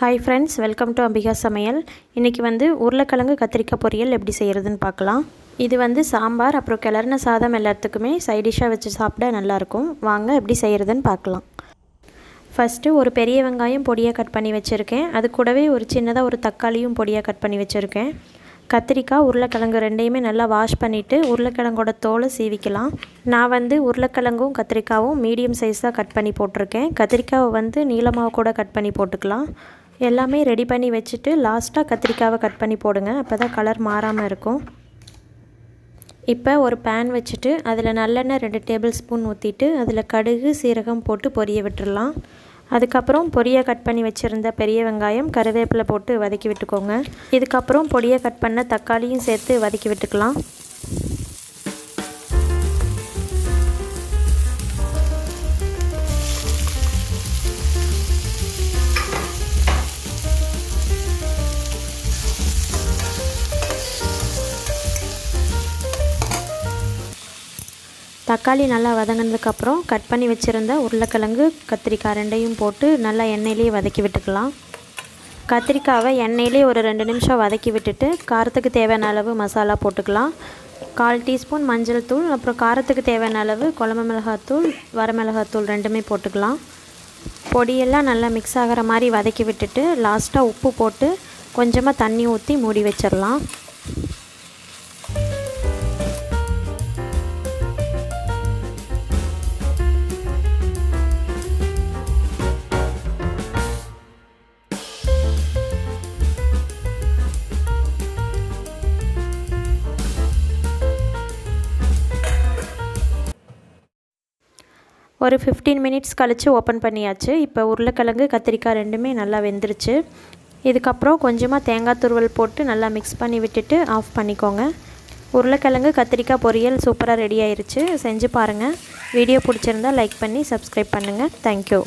Hi friends welcome to Ambika Samayal இன்றைக்கி வந்து உருளைக்கிழங்கு கத்திரிக்காய் பொரியல் எப்படி செய்கிறதுன்னு பார்க்கலாம். இது வந்து சாம்பார் அப்புறம் கிளறின சாதம் எல்லாத்துக்குமே சைடிஷ்ஷாக வச்சு சாப்பிட நல்லாயிருக்கும் வாங்க எப்படி செய்கிறதுன்னு பார்க்கலாம். ஃபஸ்ட்டு ஒரு பெரிய வெங்காயம் பொடியாக கட் பண்ணி வச்சுருக்கேன். அது கூடவே ஒரு சின்னதாக ஒரு தக்காளியும் பொடியாக கட் பண்ணி வச்சுருக்கேன். கத்திரிக்காய் உருளைக்கிழங்கு ரெண்டையுமே நல்லா வாஷ் பண்ணிவிட்டு உருளைக்கிழங்கோட தோலை சீவிக்கலாம். நான் வந்து உருளைக்கிழங்கும் கத்திரிக்காவும் மீடியம் சைஸாக கட் பண்ணி போட்டிருக்கேன். கத்திரிக்காவை வந்து நீளமாக கூட கட் பண்ணி போட்டுக்கலாம். எல்லாமே ரெடி பண்ணி வச்சுட்டு லாஸ்ட்டாக கத்திரிக்காவை கட் பண்ணி போடுங்க. அப்போ தான் கலர் மாறாமல் இருக்கும். இப்போ ஒரு பேன் வச்சுட்டு அதில் நல்லெண்ணெய் ரெண்டு டேபிள் ஸ்பூன் ஊற்றிட்டு அதில் கடுகு சீரகம் போட்டு பொரிய விட்டுடலாம் அதுக்கப்புறம் பொடியை கட் பண்ணி வச்சுருந்த பெரிய வெங்காயம் கருவேப்பிலை போட்டு வதக்கி விட்டுக்கோங்க. இதுக்கப்புறம் பொடியை கட் பண்ண தக்காளியும் சேர்த்து வதக்கி விட்டுக்கலாம். தக்காளி நல்லா வதங்கினதுக்கப்புறம் கட் பண்ணி வச்சுருந்த உருளைக்கிழங்கு கத்திரிக்காய் ரெண்டையும் போட்டு நல்லா எண்ணெயிலேயே வதக்கி விட்டுக்கலாம். கத்திரிக்காவை எண்ணெயிலே ஒரு ரெண்டு நிமிஷம் வதக்கி விட்டுட்டு காரத்துக்கு தேவையான அளவு மசாலா போட்டுக்கலாம். கால் டீஸ்பூன் மஞ்சள் தூள் அப்புறம் காரத்துக்கு தேவையான அளவு குழம்பு மிளகாத்தூள் வரமிளகாத்தூள் ரெண்டுமே போட்டுக்கலாம். பொடியெல்லாம் நல்லா மிக்ஸ் ஆகிற மாதிரி வதக்கி விட்டுட்டு லாஸ்ட்டாக உப்பு போட்டு கொஞ்சமாக தண்ணி ஊற்றி மூடி வச்சிடலாம் ஒரு ஃபிஃப்டீன் மினிட்ஸ் கழித்து ஓப்பன் பண்ணியாச்சு. இப்போ உருளைக்கிழங்கு கத்திரிக்காய் ரெண்டுமே நல்லா வெந்துருச்சு. இதுக்கப்புறம் கொஞ்சமாக தேங்காய் துருவல் போட்டு நல்லா மிக்ஸ் பண்ணி விட்டுட்டு ஆஃப் பண்ணிக்கோங்க. உருளைக்கிழங்கு கத்திரிக்காய் பொரியல் சூப்பராக ரெடி ஆயிருச்சு. செஞ்சு பாருங்கள் வீடியோ பிடிச்சிருந்தா லைக் பண்ணி சப்ஸ்கிரைப் பண்ணுங்கள் தேங்க்யூ